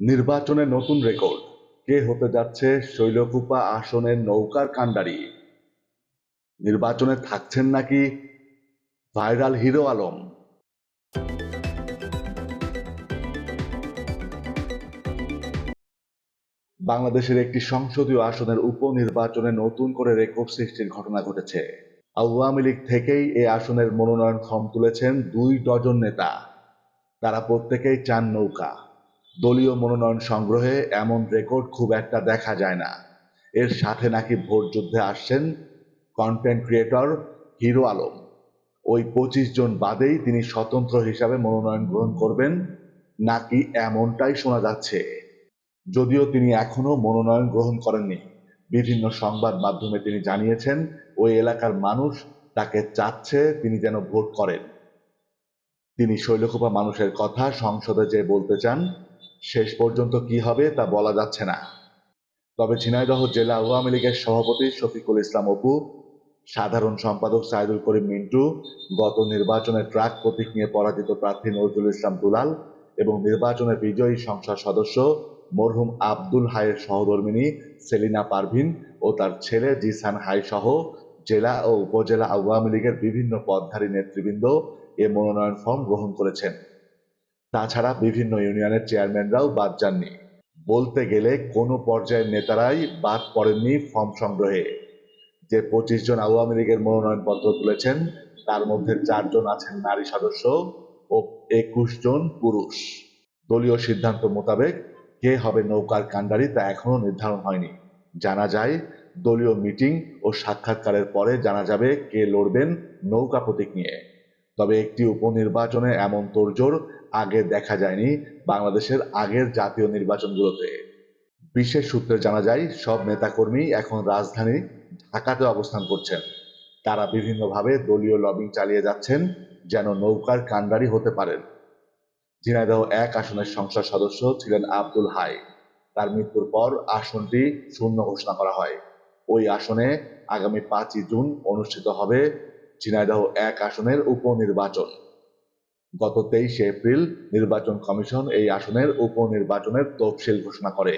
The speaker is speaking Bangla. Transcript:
নির্বাচনে নতুন রেকর্ড। কে হতে যাচ্ছে শৈলকুপা আসনের নৌকার কাণ্ডারি নির্বাচনে থাকছেন নাকি ভাইরাল হিরো আলম? বাংলাদেশের একটি সংসদীয় আসনের উপনির্বাচনে নতুন করে রেকর্ড সৃষ্টির ঘটনা ঘটেছে। আওয়ামী লীগ থেকেই এই আসনের মনোনয়ন ফর্ম তুলেছেন দুই ডজন নেতা। তারা প্রত্যেকেই চান নৌকা। দলীয় মনোনয়ন সংগ্রহে এমন রেকর্ড খুব একটা দেখা যায় না। এর সাথে নাকি ভোট যুদ্ধে আসছেন কন্টেন্ট ক্রিয়েটর হিরো আলম। ওই পঁচিশ জন বাদেই তিনি স্বতন্ত্র হিসাবে মনোনয়ন গ্রহণ করবেন, নাকি এমনটাই শোনা যাচ্ছে? যদিও তিনি এখনও মনোনয়ন গ্রহণ করেননি। বিভিন্ন সংবাদ মাধ্যমে তিনি জানিয়েছেন, ওই এলাকার মানুষ তাকে চাচ্ছে তিনি যেন ভোট করেন। তিনি শৈলকুপা মানুষের কথা সংসদে যে বলতে চান শেষ পর্যন্ত কি হবে তা বলা যাচ্ছে না। তবে ঝিনাইদহ জেলা আওয়ামী লীগের সভাপতি শফিকুল ইসলাম অপু, সাধারণ সম্পাদক সাইদুল করিম মিন্টু, গত নির্বাচনে ট্রাক প্রতীক নিয়ে পরাজিত প্রার্থী নজরুল ইসলাম দুলাল এবং নির্বাচনে বিজয়ী সংসদ সদস্য মরহুম আব্দুল হাইয়ের সহধর্মিনী সেলিনা পারভিন ও তার ছেলে জিসান হাই সহ জেলা ও উপজেলা আওয়ামী লীগের বিভিন্ন পদধারী নেতৃবৃন্দ এ মনোনয়ন ফর্ম গ্রহণ করেছেন। তাছাড়া বিভিন্ন ইউনিয়নের চেয়ারম্যানরাও বাদ যাননি। বলতে গেলে কোনো পর্যায়ের নেতারাই বাদ পড়েননি ফর্ম সংগ্রহে। যে পঁচিশ জন আওয়ামী লীগের মনোনয়নপত্র তুলেছেন, তার মধ্যে চারজন আছেন নারী সদস্য ও একুশ জন পুরুষ। দলীয় সিদ্ধান্ত মোতাবেক কে হবে নৌকার কাণ্ডারি তা এখনও নির্ধারণ হয়নি। জানা যায়, দলীয় মিটিং ও সাক্ষাৎকারের পরে জানা যাবে কে লড়বেন নৌকা প্রতীক নিয়ে। তবে একটি উপনির্বাচনে এমন তোড়জোড় আগে দেখা যায়নি বাংলাদেশের আগের জাতীয় নির্বাচনগুলোতে। বিশেষ সূত্রে জানা যায়, সব নেতাকর্মী এখন রাজধানী ঢাকাতে অবস্থান করছেন। তারা বিভিন্নভাবে দলীয় লবিং চালিয়ে যাচ্ছেন যেন নৌকার কাণ্ডারি হতে পারেন ঝিনাইদহ এক আসনের সংসদ সদস্য ছিলেন আব্দুল হাই। তার মৃত্যুর পর আসনটি শূন্য ঘোষণা করা হয়। ওই আসনে আগামী পাঁচই জুন অনুষ্ঠিত হবে ঝিনাইদহ এক আসনের উপনির্বাচন। গত তেইশে এপ্রিল নির্বাচন কমিশন এই আসনের উপনির্বাচনের তফসিল ঘোষণা করে।